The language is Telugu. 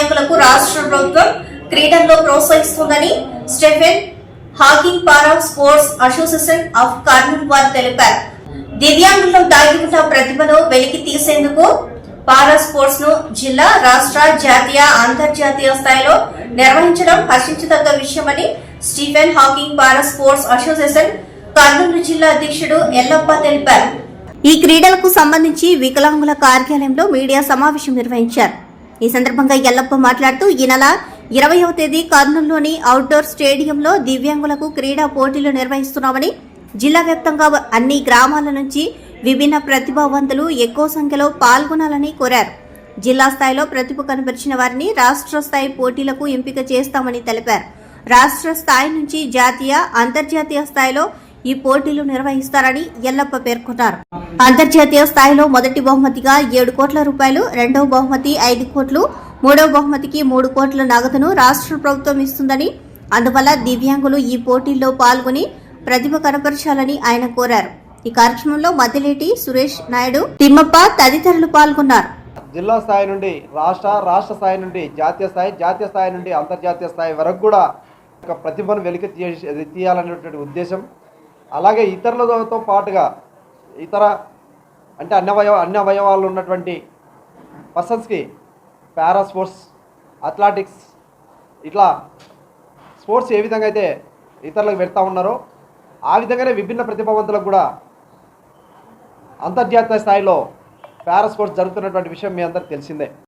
దివ్యాంగులకు రాష్ట్ర ప్రభుత్వం క్రీడల్లో ప్రోత్సహిస్తుందని Stephen Hawking para sports association of Kurnool వారు తెలిపారు. దివ్యాంగుల్లో దాగి ఉన్న ప్రతిభను వెలికి తీసేందుకు పారా స్పోర్ట్స్ను జిల్లా రాష్ట్ర జాతీయ అంతర్జాతీయ స్థాయిలో నిర్వహించడం హర్షించదగ్గ విషయమని Stephen Hawking para sports association Kurnool జిల్లా అధ్యక్షుడు ఎల్లప్ప తెలిపారు. ఈ క్రీడలకు సంబంధించి వికలాంగుల కార్యాలయంలో మీడియా సమావేశం నిర్వహించారు. ఈ సందర్భంగా ఎల్లప్ప మాట్లాడుతూ ఈ నెల ఇరవయవ తేదీ కర్నూలులోని అవుట్డోర్ స్టేడియంలో దివ్యాంగులకు క్రీడా పోటీలు నిర్వహిస్తున్నామని జిల్లా వ్యాప్తంగా అన్ని గ్రామాల నుంచి విభిన్న ప్రతిభావంతులు ఎక్కువ సంఖ్యలో పాల్గొనాలని కోరారు. జిల్లా స్థాయిలో ప్రతిభ కనబరిచిన వారిని రాష్ట్ర స్థాయి పోటీలకు ఎంపిక చేస్తామని తెలిపారు. రాష్ట్ర స్థాయి నుంచి జాతీయ అంతర్జాతీయ స్థాయిలో ఈ పోటీలు నిర్వహిస్తారని ఎల్లప్ప పేర్కొన్నారు. అంతర్జాతీయ స్థాయిలో మొదటి బహుమతిగా ఏడు కోట్ల రూపాయలు రెండవ బహుమతి ఐదు కోట్లు మూడవ బహుమతికి మూడు కోట్ల నగదును రాష్ట్ర ప్రభుత్వం ఇస్తుందని అందువల్ల దివ్యాంగులు ఈ పోటీల్లో పాల్గొని ప్రతిభ కనపరచాలని ఆయన కోరారు. ఈ కార్యక్రమంలో మద్దిలేటి సురేష్ నాయుడు తిమ్మప్ప తదితరులు పాల్గొన్నారు. జిల్లా స్థాయి నుండి రాష్ట్ర రాష్ట్ర స్థాయి నుండి జాతీయ స్థాయి జాతీయ స్థాయి నుండి అంతర్జాతీయ స్థాయి వరకు కూడా ఒక ప్రతిభను వెలికి తీయాలనేటువంటి ఉద్దేశం అలాగే ఇతరులతో పాటుగా ఇతర అంటే అన్నవయ అన్నవయవాలు ఉన్నటువంటి పర్సన్స్కి పారా స్పోర్ట్స్ అథ్లెటిక్స్ ఇట్లా స్పోర్ట్స్ ఏ విధంగా అయితే ఇతరులకు పెడతా ఉన్నారో ఆ విధంగానే విభిన్న ప్రతిభావంతులకు కూడా అంతర్జాతీయ స్థాయిలో పారా స్పోర్ట్స్ జరుగుతున్నటువంటి విషయం మీ అందరికి తెలిసిందే.